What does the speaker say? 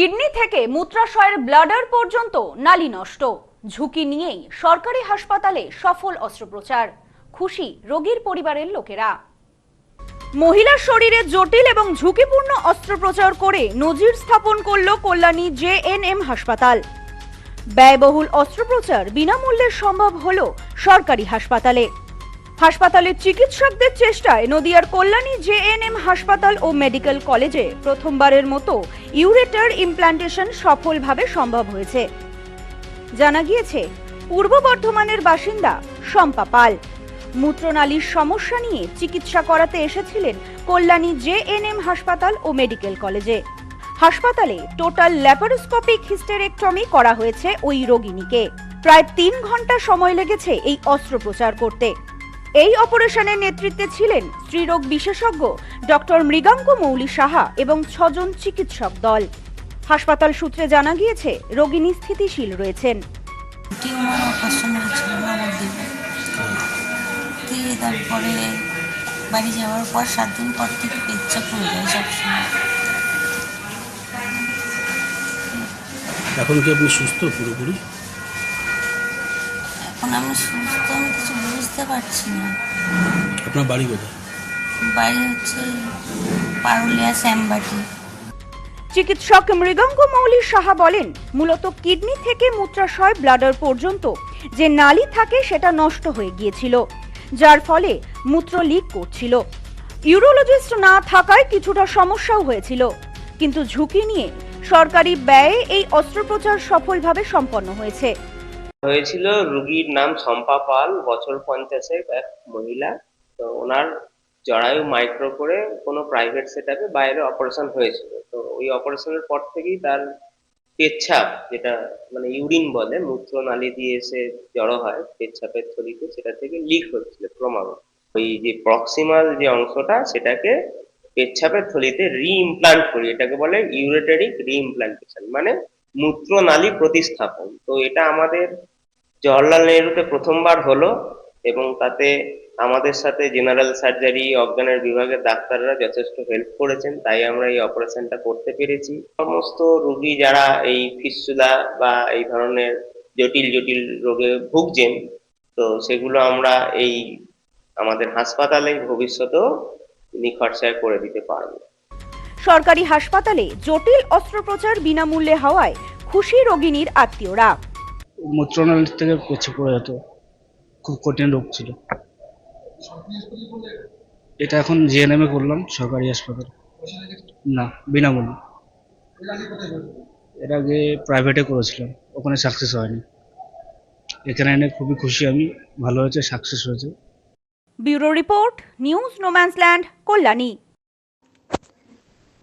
Kidney থেকে মূত্রাশয়ের bladder পর্যন্ত নালী নষ্ট। ঝুঁকি নিয়েই সরকারি হাসপাতালে সফল অস্ত্রোপচার। খুশি রোগীর পরিবারের লোকেরা। মহিলার শরীরে জটিল এবং ঝুঁকিপূর্ণ অস্ত্রোপচার করে নজির স্থাপন করল কল্যাণী জেএনএম হাসপাতাল। ব্যয়বহুল অস্ত্রোপচার বিনামূল্যে সম্ভব হল সরকারি হাসপাতালে। হাসপাতালের চিকিৎসকদের চেষ্টায় নদিয়ার কল্যাণী জেএনএম হাসপাতাল ও মেডিকেল কলেজে প্রথমবারের মতো ইউরেটার ইমপ্লান্টেশন সফলভাবে সম্ভব হয়েছে। জানা গিয়েছে, পূর্ব বর্ধমানের বাসিন্দা শম্পা পাল। মূত্রনালীর সমস্যা নিয়ে চিকিৎসা করাতে এসেছিলেন কল্যাণী জেএনএম হাসপাতাল ও মেডিকেল কলেজে। হাসপাতালে টোটাল ল্যাপারোস্কোপিক হিস্টেরেক্টমি করা হয়েছে ওই রোগিনীকে প্রায় তিন ঘণ্টা সময় লেগেছে এই অস্ত্রোপচার করতে। এই অপারেশনের নেতৃত্বে ছিলেন স্ত্রীরোগ বিশেষজ্ঞ ডক্টর মৃগাঙ্ক মৌলি সাহা এবং ছজন চিকিৎসক দল। হাসপাতাল সূত্রে জানা গিয়েছে রোগিনী স্থিতিশীল রয়েছেন। তারপরে বাড়ি যাওয়ার পর সাত দিন পর থেকে পেচ্ছাপ হয়ে যায় সবসময়। এখন কি আপনি সুস্থ পুরোপুরি? এখন আমি সুস্থ আমি কিছু বুঝতে পারছি না। আপনার বাড়ি কোথায়? বাড়ি হচ্ছে পারুলিয়া শ্যামবাটি। চিকিৎসক মৃগাঙ্ক মৌলি সাহা বলেন মূলত কিডনি থেকে মূত্রাশয় ব্লাডার পর্যন্ত যে নালী থাকে সেটা নষ্ট হয়ে গিয়েছিল যার ফলে মূত্র লিক করছিল। ইউরোলজিস্ট না থাকায় কিছুটা সমস্যাও হয়েছিল কিন্তু ঝুঁকি নিয়ে সরকারি ব্যয়ে এই অস্ত্রোপচার সফলভাবে সম্পন্ন হয়েছে। হয়েছিল রুগীর নাম শম্পা পাল, বছর পঞ্চাশের এক মহিলা। তো ওনার জরায়ু মাইক্রো করে কোনো প্রাইভেট সেট বাইরে অপারেশন হয়েছিল। তো ওই অপারেশনের পর থেকেই তার পেচ্ছাপ, যেটা মানে ইউরিন বলে, মূত্রনালী দিয়ে এসে জড়ো হয়, পেচ্ছাপের থলিতে সেটা থেকে লিক হচ্ছিল ক্রমাগত। ওই যে প্রক্সিমাল যে অংশটা, সেটাকে পেচ্ছাপের থলিতে রিইমপ্লান্ট করি, এটাকে বলে ইউরেটারিক রিইমপ্লান্টেশন মানে মূত্রনালী প্রতিস্থাপন। তো এটা আমাদের জওহরলাল নেহরুতে প্রথমবার হলো এবং তাতে আমাদের সাথে জেনারেল সার্জারি, অজ্ঞানের বিভাগের ডাক্তাররা যথেষ্ট হেল্প করেছেন, তাই আমরা এই অপারেশনটা করতে পেরেছি। সমস্ত রোগী যারা এই ফিস্টুলা বা এই ধরনের জটিল জটিল রোগে ভুগছেন, তো সেগুলো আমরা এই আমাদের হাসপাতালে ভবিষ্যতেও নিখরচায় করে দিতে পারব। সরকারি হাসপাতালে জটিল অস্ত্রোপচার বিনামূল্যে হওয়ায় খুশি রোগিনীর আত্মীয়রা। মূত্রনালী থেকে পেছে পড়ে যেত খুব কঠিন রোগ ছিল। এটা এখন জিএনএম এ করলাম সরকারি হাসপাতাল। না বিনামূল্যে। এর আগে প্রাইভেটে করেছিলাম ওখানে সাকসেস হয়নি। এখানে এনে খুবই খুশি আমি ভালো হয়েছে সাকসেস হয়েছে। Bureau report news no man's land Kalyani.